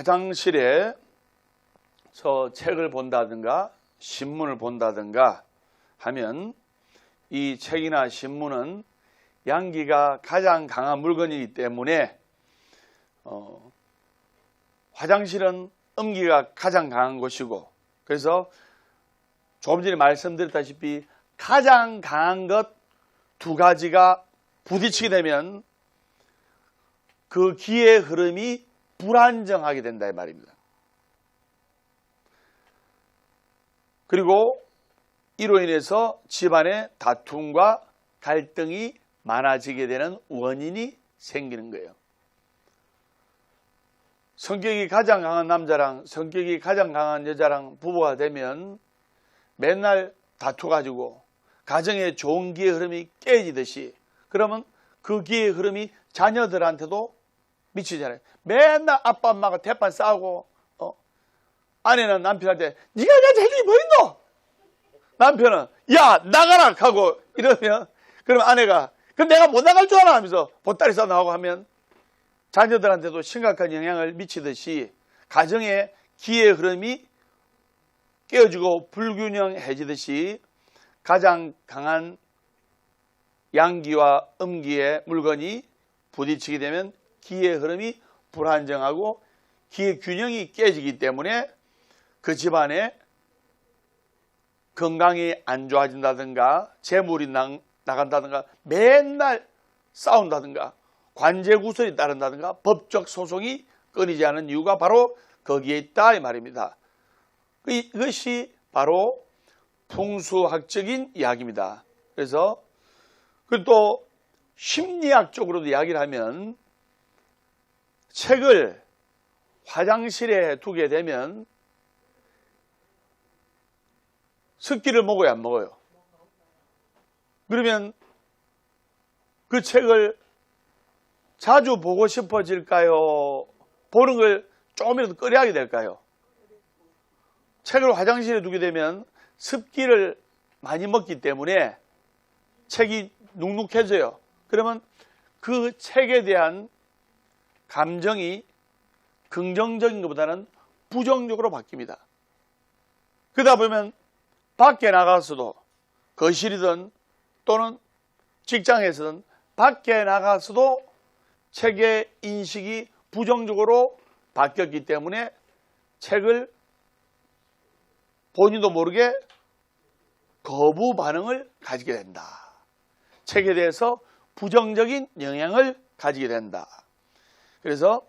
화장실에 서 책을 본다든가 신문을 본다든가 하면 이 책이나 신문은 양기가 가장 강한 물건이기 때문에 어, 화장실은 음기가 가장 강한 곳이고 그래서 조금 전에 말씀드렸다시피 가장 강한 것 두 가지가 부딪히게 되면 그 기의 흐름이 불안정하게 된다 이 말입니다. 그리고 이로 인해서 집안의 다툼과 갈등이 많아지게 되는 원인이 생기는 거예요. 성격이 가장 강한 남자랑 성격이 가장 강한 여자랑 부부가 되면 맨날 다투가지고 가정의 좋은 기의 흐름이 깨지듯이 그러면 그 기의 흐름이 자녀들한테도 미치잖아요. 맨날 아빠 엄마가 대판 싸우고 어? 아내는 남편한테 네가 내 책임이 뭐 있노? 남편은 야 나가라 하고 이러면 그럼 아내가 그럼 내가 못 나갈 줄 알아 하면서 보따리 싸 나오고 하면 자녀들한테도 심각한 영향을 미치듯이 가정의 기의 흐름이 깨어지고 불균형해지듯이 가장 강한 양기와 음기의 물건이 부딪히게 되면 기의 흐름이 불안정하고 기의 균형이 깨지기 때문에 그 집안에 건강이 안 좋아진다든가 재물이 나, 나간다든가 맨날 싸운다든가 관제 구설이 따른다든가 법적 소송이 끊이지 않은 이유가 바로 거기에 있다 이 말입니다. 그 이것이 바로 풍수학적인 이야기입니다. 그래서 또 심리학적으로도 이야기를 하면 책을 화장실에 두게 되면 습기를 먹어요, 안 먹어요? 그러면 그 책을 자주 보고 싶어질까요? 보는 걸 조금이라도 꺼려하게 될까요? 책을 화장실에 두게 되면 습기를 많이 먹기 때문에 책이 눅눅해져요. 그러면 그 책에 대한 감정이 긍정적인 것보다는 부정적으로 바뀝니다. 그러다 보면 밖에 나가서도 거실이든 또는 직장에서든 밖에 나가서도 책의 인식이 부정적으로 바뀌었기 때문에 책을 본인도 모르게 거부 반응을 가지게 된다. 책에 대해서 부정적인 영향을 가지게 된다. 그래서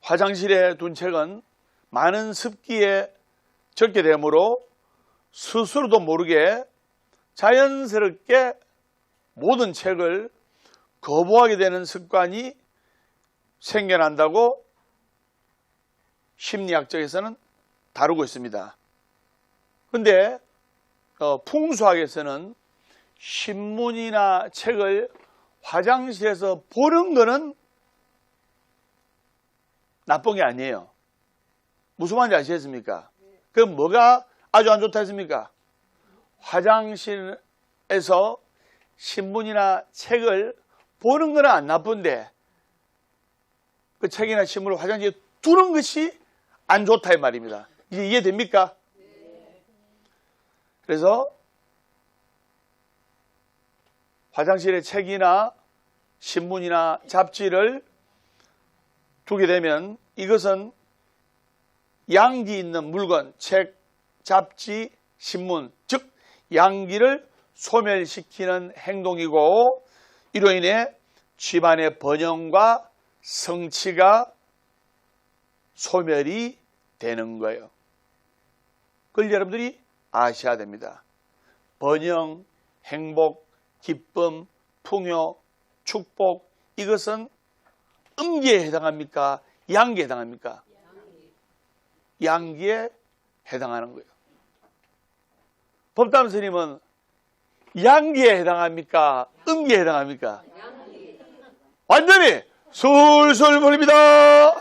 화장실에 둔 책은 많은 습기에 적게 되므로 스스로도 모르게 자연스럽게 모든 책을 거부하게 되는 습관이 생겨난다고 심리학적에서는 다루고 있습니다. 근데 어, 풍수학에서는 신문이나 책을 화장실에서 보는 거는 나쁜 게 아니에요. 무슨 말인지 아시겠습니까? 그럼 뭐가 아주 안 좋다 했습니까? 화장실에서 신문이나 책을 보는 거는 안 나쁜데 그 책이나 신문을 화장실에 두는 것이 안 좋다 이 말입니다. 이제 이해됩니까? 그래서 화장실에 책이나 신문이나 잡지를 두게 되면 이것은 양기 있는 물건, 책, 잡지, 신문, 즉 양기를 소멸시키는 행동이고 이로 인해 집안의 번영과 성취가 소멸이 되는 거예요. 그걸 여러분들이 아셔야 됩니다. 번영, 행복, 기쁨, 풍요, 축복 이것은 음기에 해당합니까? 양기에 해당합니까? 양기에 해당하는 거예요. 법담 스님은 양기에 해당합니까? 음기에 해당합니까? 완전히 술술 물립니다.